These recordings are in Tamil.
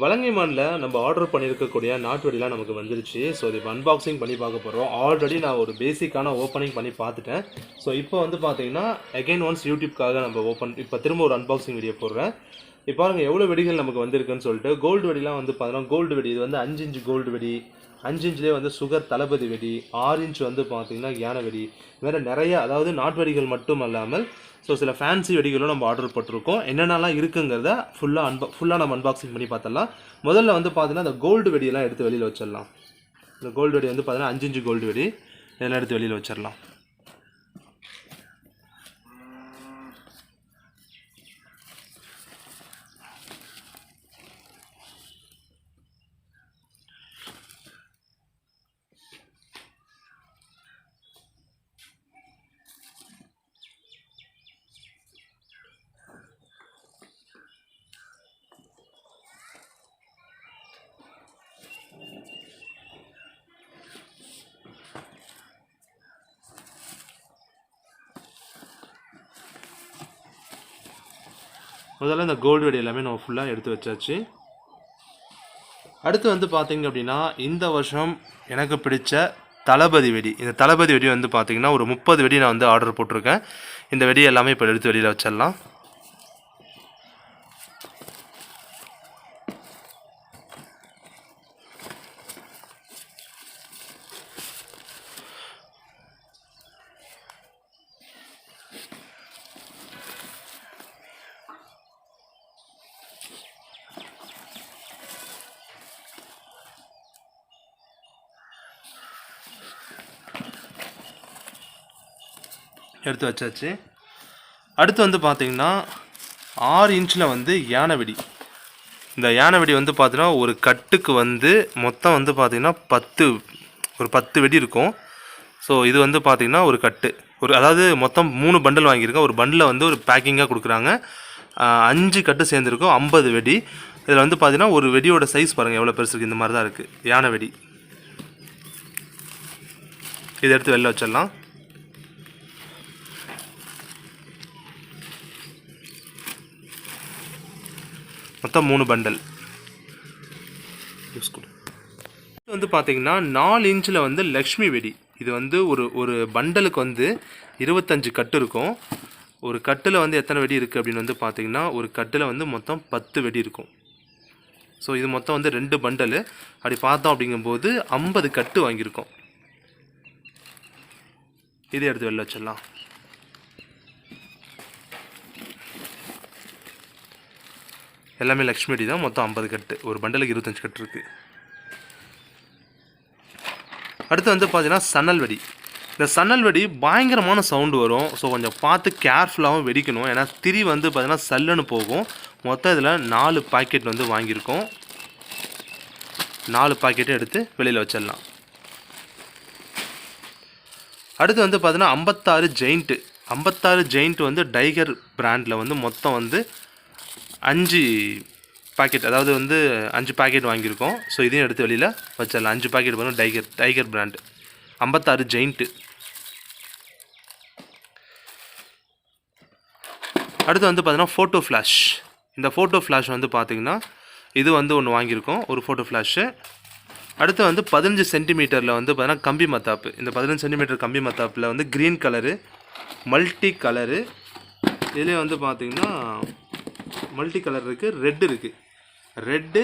வலங்கைமானில் நம்ம ஆர்டர் பண்ணியிருக்கக்கூடிய நாட்டுவெடிலாம் நமக்கு வந்துருச்சு. ஸோ இது அன்பாக்சிங் பண்ணி பார்க்க போகிறோம் ஆல்ரெடி நான் ஒரு பேசிக்கான ஓப்பனிங் பண்ணி பார்த்துட்டேன். ஸோ இப்போ வந்து பார்த்தீங்கன்னா அகைன் ஒன்ஸ் யூடியூப்காக நம்ம ஓப்பன் இப்போ திரும்ப ஒரு அன்பாக்சிங் வீடியோ போடுறேன். இப்போ பாருங்கள் எவ்வளோ வெடிகள் நமக்கு வந்திருக்குன்னு சொல்லிட்டு கோல்டு வெடிலாம் வந்து பார்த்தீங்கன்னா கோல்டு வெடி இது வந்து அஞ்சு இன்ச்சு கோல்டு வெடி அஞ்சு இன்ச்லேயே வந்து சுகர் தளபதி வெடி ஆறு இன்ச் வந்து பார்த்தீங்கன்னா யானை வெடி. வேறு நிறைய அதாவது நாட்டு வெடிகள் மட்டும் அல்லாமல் ஸோ சில ஃபேன்சி வெடிகளும் நம்ம ஆர்டர் போட்டிருக்கோம். என்னென்னலாம் இருக்குங்கிறத ஃபுல்லாக அன்பா ஃபுல்லாக நம்ம அன்பாக்சிங் பண்ணி பார்த்தலாம் முதல்ல வந்து பார்த்தீங்கன்னா இந்த கோல்டு வெடியெல்லாம் எடுத்து வெளியில் வச்சிடலாம். இந்த கோல்டு வெடி வந்து பார்த்தீங்கன்னா அஞ்சு இன்ச்சு கோல்டு வெடி. இதெல்லாம் எடுத்து வெளியில் வச்சிடலாம். முதல்ல இந்த கோல்டு வெடி எல்லாமே நம்ம ஃபுல்லாக எடுத்து வச்சாச்சு. அடுத்து வந்து பார்த்தீங்க அப்படின்னா இந்த வருஷம் எனக்கு பிடிச்ச தளபதி வெடி. இந்த தளபதி வெடி வந்து பார்த்தீங்கன்னா ஒரு முப்பது வெடி நான் வந்து ஆர்டர் போட்டிருக்கேன். இந்த வெடி எல்லாமே இப்போ எடுத்து வெளியில் வச்சிடலாம். எடுத்து வச்சாச்சு. அடுத்து வந்து பார்த்தீங்கன்னா ஆறு இன்ச்சில் வந்து யானை வெடி இந்த யானை வெடி வந்து பார்த்தீங்கன்னா ஒரு கட்டுக்கு வந்து மொத்தம் வந்து பார்த்திங்கன்னா பத்து ஒரு பத்து வெடி இருக்கும். ஸோ இது வந்து பார்த்திங்கன்னா ஒரு கட்டு. ஒரு அதாவது மொத்தம் மூணு பண்டில் வாங்கியிருக்கேன். ஒரு பண்டில் வந்து ஒரு பேக்கிங்காக கொடுக்குறாங்க. அஞ்சு கட்டு சேர்ந்துருக்கும். ஐம்பது வெடி. இதில் வந்து பார்த்தீங்கன்னா ஒரு வெடியோட சைஸ் பாருங்கள் எவ்வளோ பெருசு இருக்குது இந்த மாதிரி தான் இருக்குது யானை வெடி இதை எடுத்து வெளில வச்சிடலாம். மொத்தம் மூணு பண்டல் வந்து பார்த்தீங்கன்னா நாலு இன்ச்சில் வந்து லக்ஷ்மி வெடி. இது வந்து ஒரு ஒரு பண்டலுக்கு வந்து இருபத்தஞ்சு கட்டு இருக்கும். ஒரு கட்டில் வந்து எத்தனை வெடி இருக்குது அப்படின்னு வந்து பார்த்தீங்கன்னா ஒரு கட்டில் வந்து மொத்தம் பத்து வெடி இருக்கும். ஸோ இது மொத்தம் வந்து ரெண்டு பண்டலு அப்படி பார்த்தோம் அப்படிங்கும்போது ஐம்பது கட்டு வாங்கியிருக்கோம். இதை எடுத்து வெளில வச்சிடலாம். எல்லாமே லக்ஷ்மி அடி தான். மொத்தம் ஐம்பது கட்டு. ஒரு பண்டலுக்கு இருபத்தஞ்சு கட்டு இருக்குது அடுத்து வந்து பார்த்தீங்கன்னா சன்னல் வெடி இந்த சன்னல் வெடி பயங்கரமான சவுண்டு வரும். ஸோ கொஞ்சம் பார்த்து கேர்ஃபுல்லாகவும் வெடிக்கணும். ஏன்னா திரி வந்து பார்த்திங்கன்னா சல்லுன்னு போகும். மொத்தம் இதில் நாலு பாக்கெட் வந்து வாங்கியிருக்கோம். நாலு பாக்கெட்டை எடுத்து வெளியில் வச்சிடலாம். அடுத்து வந்து பார்த்தீங்கன்னா ஐம்பத்தாறு ஜெயிண்ட்டு ஐம்பத்தாறு ஜெயிண்ட் வந்து டைகர் பிராண்டில் வந்து மொத்தம் வந்து அஞ்சு பாக்கெட் அதாவது வந்து அஞ்சு பாக்கெட் வாங்கியிருக்கோம். ஸோ இதையும் எடுத்து வெளியில் வச்சிடலாம். அஞ்சு பாக்கெட் வரும் டைகர் டைகர் பிராண்ட் ஐம்பத்தாறு ஜெயிண்ட்டு அடுத்து வந்து பார்த்தீங்கன்னா ஃபோட்டோ ஃப்ளாஷ் இந்த ஃபோட்டோ ஃப்ளாஷ் வந்து பார்த்தீங்கன்னா இது வந்து ஒன்று வாங்கியிருக்கோம். ஒரு ஃபோட்டோ ஃப்ளாஷு அடுத்து வந்து பதினஞ்சு சென்டிமீட்டரில் வந்து பார்த்தீங்கன்னா கம்பி மத்தாப்பு. இந்த பதினஞ்சு சென்டிமீட்டர் கம்பி மத்தாப்பில் வந்து க்ரீன் கலரு மல்டி கலரு இதுலேயே வந்து பார்த்தீங்கன்னா மல்டி கலர் இருக்குது ரெட் இருக்குது ரெட்டு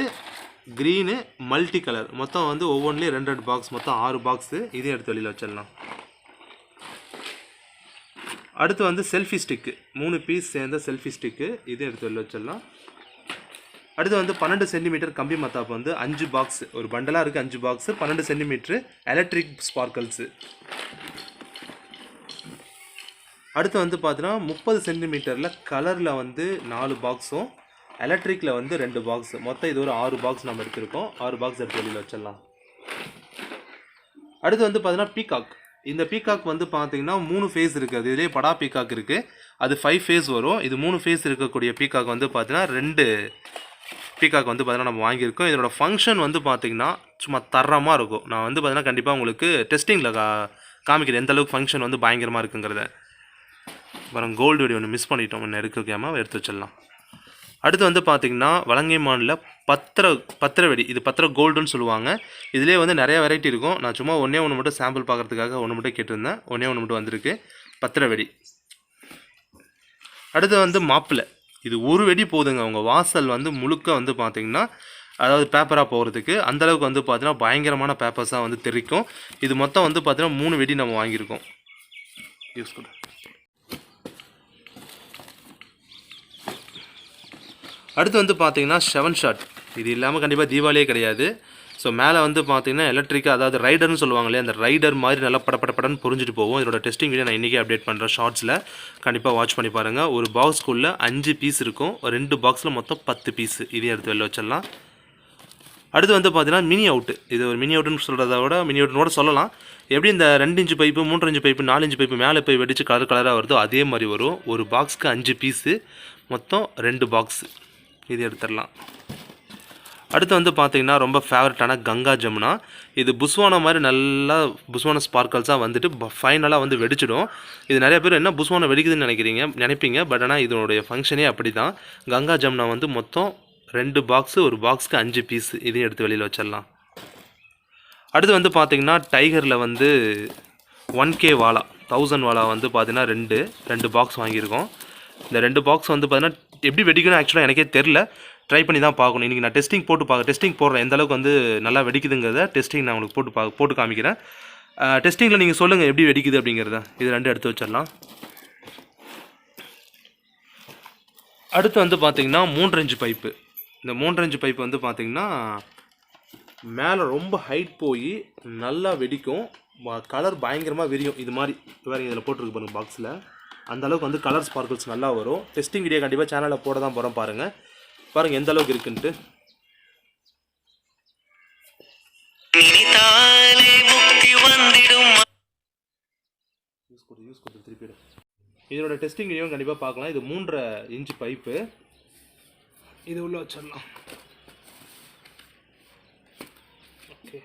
க்ரீனு மல்டி கலர் மொத்தம் வந்து ஒவ்வொன்றிலையும் ரெண்டு ரெண்டு பாக்ஸ் மொத்தம் ஆறு பாக்ஸு இதையும் எடுத்து வெளியில் வச்சிடலாம். அடுத்து வந்து செல்ஃபி ஸ்டிக்கு மூணு பீஸ் சேர்ந்த செல்ஃபி ஸ்டிக்கு இதையும் எடுத்து வெளியில் வச்சிடலாம். அடுத்து வந்து பன்னெண்டு சென்டிமீட்டர் கம்பி மத்தாப்பு வந்து அஞ்சு பாக்ஸ் ஒரு பண்டலாக இருக்குது அஞ்சு பாக்ஸு பன்னெண்டு சென்டிமீட்ரு எலக்ட்ரிக் ஸ்பார்க்கல்ஸு அடுத்து வந்து பார்த்தீங்கன்னா முப்பது சென்டிமீட்டரில் கலரில் வந்து நாலு பாக்ஸும் எலக்ட்ரிக்கில் வந்து ரெண்டு பாக்ஸ் மொத்தம் இது ஒரு ஆறு பாக்ஸ் நம்ம எடுத்திருக்கோம். ஆறு பாக்ஸ் எடுத்து வெளியில் வச்சிடலாம். அடுத்து வந்து பார்த்தீங்கன்னா பீகாக் இந்த பீகாக் வந்து பார்த்தீங்கன்னா மூணு ஃபேஸ் இருக்குது அது இதுலேயே படா பீகாக் இருக்குது அது ஃபைவ் ஃபேஸ் வரும். இது மூணு ஃபேஸ் இருக்கக்கூடிய பீகாக் வந்து பார்த்தீங்கன்னா ரெண்டு பீகாக் வந்து பார்த்தீங்கன்னா நம்ம வாங்கியிருக்கோம். இதோட ஃபங்க்ஷன் வந்து பார்த்தீங்கன்னா சும்மா தரமாக இருக்கும். நான் வந்து பார்த்தீங்கன்னா கண்டிப்பாக உங்களுக்கு டெஸ்டிங்கில் கா காமிக்கிறேன். எந்த அளவுக்கு ஃபங்க்ஷன் வந்து பயங்கரமாக இருக்குங்கிறத. அப்புறம் கோல்டு வெடி ஒன்று மிஸ் பண்ணிட்டோம். ஒன்று எடுக்க வைக்காமல் எடுத்து வச்சிடலாம். அடுத்து வந்து பார்த்தீங்கன்னா வலங்கைமானில் பத்திர பத்திர வெடி இது பத்திர கோல்டுன்னு சொல்லுவாங்க. இதுலேயே வந்து நிறைய வெரைட்டி இருக்கும். நான் சும்மா ஒன்றே ஒன்று மட்டும் சாம்பிள் பார்க்கறதுக்காக ஒன்று மட்டும் கேட்டிருந்தேன். ஒன்றே ஒன்று மட்டும் வந்திருக்கு. பத்திர வெடி. அடுத்து வந்து மாப்பிள்ளை இது ஒரு வெடி போதுங்க. அவங்க வாசல் வந்து முழுக்க வந்து பார்த்திங்கன்னா அதாவது பேப்பராக போகிறதுக்கு அந்தளவுக்கு வந்து பார்த்தீங்கன்னா பயங்கரமான பேப்பர்ஸாக வந்து தெரிக்கும். இது மொத்தம் வந்து பார்த்தீங்கன்னா மூணு வெடி நம்ம வாங்கியிருக்கோம். யூஸ் பண்ண அடுத்து வந்து பார்த்தீங்கன்னா செவன் ஷாட் இது இல்லாமல் கண்டிப்பாக தீபாவளியே கிடையாது. ஸோ மேலே வந்து பார்த்தீங்கன்னா எலக்ட்ரிக்காக அதாவது ரைடர்னு சொல்லுவாங்களே அந்த ரைடர் மாதிரி நல்லா படப்படப்படன்னு புரிஞ்சுட்டு போகும் இதோட டெஸ்டிங் வீடியோ நான் இன்றைக்கி அப்டேட் பண்ணுறேன் ஷார்ட்ஸில் கண்டிப்பாக வாட்ச் பண்ணி பாருங்கள் ஒரு பாக்ஸ்க்குள்ளே அஞ்சு பீஸ் இருக்கும். ரெண்டு பாக்ஸில் மொத்தம் பத்து பீஸ் இதையும் எடுத்து வெளில வச்சிடலாம். அடுத்து வந்து பார்த்தீங்கன்னா மினி அவுட்டு இது ஒரு மினி அவுட்டுன்னு சொல்கிறத விட மினி அவுட்னு சொல்லலாம். எப்படி இந்த ரெண்டு இன்ச்சு பைப்பு மூன்று இன்ச்சு பைப்பு நாலு இன்ச்சு பைப்பு மேலே போய் வெடிச்சு கலர் கலராக வருதோ அதே மாதிரி வரும். ஒரு பாக்ஸ்க்கு அஞ்சு பீஸு மொத்தம் ரெண்டு பாக்ஸு இது எடுத்துடலாம். அடுத்து வந்து பார்த்தீங்கன்னா ரொம்ப ஃபேவரட்டான கங்கா ஜமுனா. இது புஸ்வானா மாதிரி நல்லா புஸ்வான ஸ்பார்க்கல்ஸாக வந்துட்டு ஃபைனலாக வந்து வெடிச்சிடும். இது நிறைய பேர் என்ன புஸ்வானை வெடிக்குதுன்னு நினைக்கிறீங்க நினைப்பீங்க பட் ஆனால் இதனுடைய ஃபங்க்ஷனே அப்படி தான் கங்கா ஜமுனா வந்து மொத்தம் ரெண்டு பாக்ஸு ஒரு பாக்ஸ்க்கு அஞ்சு பீஸ் இதையும் எடுத்து வெளியில் வச்சிடலாம். அடுத்து வந்து பார்த்திங்கன்னா டைகரில் வந்து ஒன் கே வாலா தௌசண்ட் வாலா வந்து பார்த்தீங்கன்னா ரெண்டு ரெண்டு பாக்ஸ் வாங்கியிருக்கோம். இந்த ரெண்டு பாக்ஸ் வந்து பார்த்தீங்கன்னா எப்படி வெடிக்கணும் ஆக்சுவலாக எனக்கே தெரில ட்ரை பண்ணி தான் பார்க்கணும். இன்றைக்கி நான் டெஸ்டிங் போட்டு பார்க்க டெஸ்டிங் போடுறேன். எந்த அளவுக்கு வந்து நல்லா வெடிக்குதுங்கிறத டெஸ்டிங் நான் உங்களுக்கு போட்டு பா போட்டு காமிக்கிறேன். டெஸ்டிங்கில் நீங்கள் சொல்லுங்கள் எப்படி வெடிக்குது அப்படிங்கிறத. இது ரெண்டு எடுத்து வச்சிடலாம். அடுத்து வந்து பார்த்திங்கன்னா மூன்றஞ்சு பைப்பு இந்த மூன்றஞ்சு பைப்பு வந்து பார்த்திங்கன்னா மேலே ரொம்ப ஹைட் போய் நல்லா வெடிக்கும். கலர் பயங்கரமாக விரியும். இது மாதிரி வேறு இதில் போட்டிருக்கு பாருங்கள் பாக்ஸில் அந்த அளவுக்கு வந்து கலர் ஸ்பார்க்கிள்ஸ் நல்லா வரும். டெஸ்டிங் வீடியோ கண்டிப்பாக சேனலில் போட தான் போகிறோம் பாருங்கள் பாருங்கள் எந்த அளவுக்கு இருக்குன்ட்டு. யூஸ் கொடு யூஸ் கொடு. இதோட டெஸ்டிங் வீடியோ கண்டிப்பாக பார்க்கலாம். இது மூன்றரை இன்ச்சு பைப்பு இது உள்ள வச்சிடலாம். ஓகே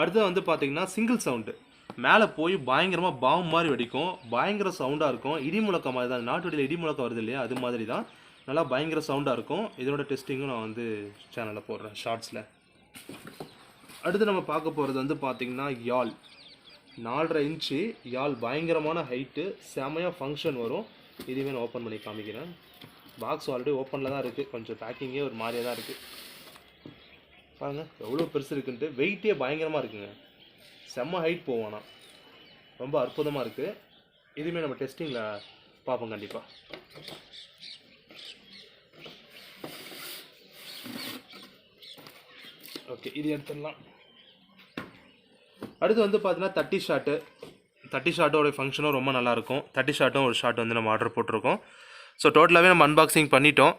அடுத்து வந்து பார்த்தீங்கன்னா சிங்கிள் சவுண்டு மேலே போய் பயங்கரமாக பாம் மாதிரி வெடிக்கும். பயங்கர சவுண்டாக இருக்கும். இடி முழக்கம் மாதிரி தான். நாட்டு வெடியில் இடி முழக்கம் வருது இல்லையா? அது மாதிரி தான். நல்லா பயங்கர சவுண்டாக இருக்கும். இதோட டெஸ்டிங்கும் நான் வந்து சேனலில் போடுறேன் ஷார்ட்ஸில் அடுத்து நம்ம பார்க்க போகிறது வந்து பார்த்திங்கன்னா யாழ். நாலரை இன்ச்சு யாழ் பயங்கரமான ஹைட்டு செமையாக ஃபங்க்ஷன் வரும். இதுவே நான் ஓப்பன் பண்ணி காமிக்கிறேன். பாக்ஸ் ஆல்ரெடி ஓப்பனில் தான் இருக்குது கொஞ்சம் பேக்கிங்கே ஒரு மாதிரியே தான் இருக்குது பாருங்கள் எவ்வளோ பெருசு இருக்குன்ட்டு. வெயிட்டே பயங்கரமாக இருக்குங்க. செம்ம ஹைட் போவோம் ரொம்ப அற்புதமாக இருக்குது இதுவுமே நம்ம டெஸ்டிங்கில் பார்ப்போம் கண்டிப்பாக ஓகே இது எடுத்துடலாம். அடுத்து வந்து பார்த்தீங்கன்னா தட்டி ஷாட்டு தட்டி ஷாட்டோட ஃபங்க்ஷனும் ரொம்ப நல்லாயிருக்கும் தட்டி ஷாட்டும் ஒரு ஷாட் வந்து நம்ம ஆர்டர் போட்டிருக்கோம். ஸோ டோட்டலாகவே நம்ம அன்பாக்சிங் பண்ணிட்டோம்.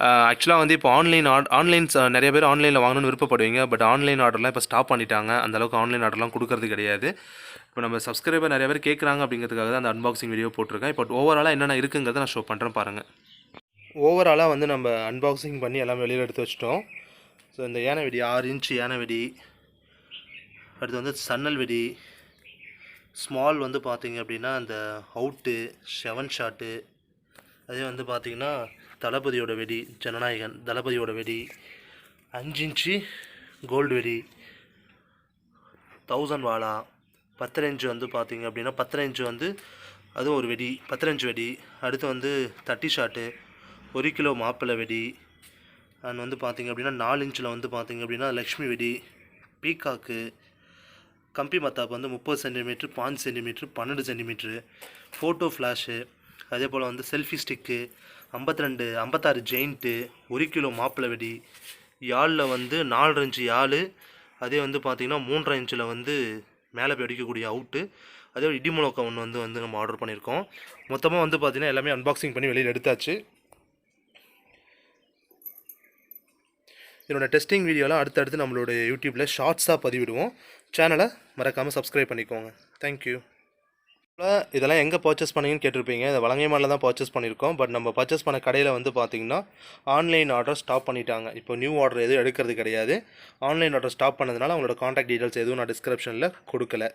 ஆக்சுவலாக வந்து இப்போ ஆன்லைன் ஆட் ஆன்லைன்ஸ் நிறைய பேர் ஆன்லைனில் வாங்கணும்னு விருப்பப்படுவீங்க பட் ஆன்லைன் ஆர்டர்லாம் இப்போ ஸ்டாப் பண்ணிட்டாங்க. அந்த அளவுக்கு ஆன்லைன் ஆர்டர்லாம் கொடுக்கறது கிடையாது. இப்போ நம்ம சப்ஸ்கிரைபர் நிறைய பேர் கேட்குறாங்க அப்படிங்கிறதுக்காக தான் அந்த அன்பாக்சிங் வீடியோ போட்டிருக்கேன். இப்போ ஓவராலாக என்னென்ன இருக்குங்கிறத நான் ஷோ பண்ணுறேன் பாருங்கள் ஓவராலாக வந்து நம்ம அன்பாக்சிங் பண்ணி எல்லாமே வெளியில் எடுத்து வச்சிட்டோம். ஸோ இந்த யானை வெடி ஆறு இன்ச்சு யானை வெடி அடுத்து வந்து சன்னல் வெடி ஸ்மால் வந்து பார்த்தீங்க அப்படின்னா அந்த அவுட்டு செவன் ஷாட்டு அதே வந்து பார்த்தீங்கன்னா தளபதியோட வெடி ஜனநாயகன் தளபதியோட வெடி அஞ்சு இன்ச்சு கோல்டு வெடி தௌசண்ட் வாலா பத்தரை இன்ச்சு வந்து பார்த்தீங்க அப்படின்னா பத்தரை இன்ச்சு வந்து அதுவும் ஒரு வெடி பத்தரை இன்ச்சு வெடி. அடுத்து வந்து தட்டி ஷாட்டு ஒரு கிலோ மாப்பிள்ளை வெடி. அண்ட் வந்து பார்த்திங்க அப்படின்னா நாலு இன்ச்சில் வந்து பார்த்திங்க அப்படின்னா லக்ஷ்மி வெடி பீகாக்கு. கம்பி மத்தாப்பு வந்து முப்பது சென்டிமீட்ரு பாஞ்சு சென்டிமீட்ரு பன்னெண்டு சென்டிமீட்ரு ஃபோட்டோ ஃப்ளாஷு அதே போல் வந்து செல்ஃபி ஸ்டிக்கு ஐம்பத்தி ரெண்டு ஐம்பத்தாறு ஜெயிண்ட்டு ஒரு கிலோ மாப்பிள்ளை வெடி யாழில் வந்து நாலு இன்ச்சு யாழ் அதே வந்து பார்த்திங்கன்னா மூன்றரை இன்ச்சில் வந்து மேலே போய் அடிக்கக்கூடிய அவுட்டு அதே ஒரு இடிமுழக்கம் ஒன்று வந்து வந்து நம்ம ஆர்டர் பண்ணியிருக்கோம் மொத்தமாக வந்து பார்த்திங்கன்னா எல்லாமே அன்பாக்சிங் பண்ணி வெளியில் எடுத்தாச்சு. இதனோட டெஸ்டிங் வீடியோலாம் அடுத்தடுத்து நம்மளோட யூடியூப்பில் ஷார்ட்ஸாக பதிவிடுவோம். சேனலை மறக்காமல் சப்ஸ்கிரைப் பண்ணிக்கோங்க. தேங்க்யூ இதெல்லாம் எங்கே பர்ச்சேஸ் பண்ணீங்கன்னு கேட்டிருப்பீங்க. இதை வலங்கைமானில் தான் பர்ச்சேஸ் பண்ணியிருக்கோம். பட் நம்ம பர்ச்சேஸ் பண்ண கடையில் வந்து பார்த்திங்கன்னா ஆன்லைன் ஆர்டர் ஸ்டாப் பண்ணிட்டாங்க. இப்போ நியூ ஆர்டர் எதுவும் எடுக்கிறது கிடையாது. ஆன்லைன் ஆர்டர் ஸ்டாப் பண்ணதுனால அவங்களோட காண்டாக்ட் டீட்டெயில்ஸ் எதுவும் நான் டிஸ்கிரிப்ஷனில் கொடுக்கல.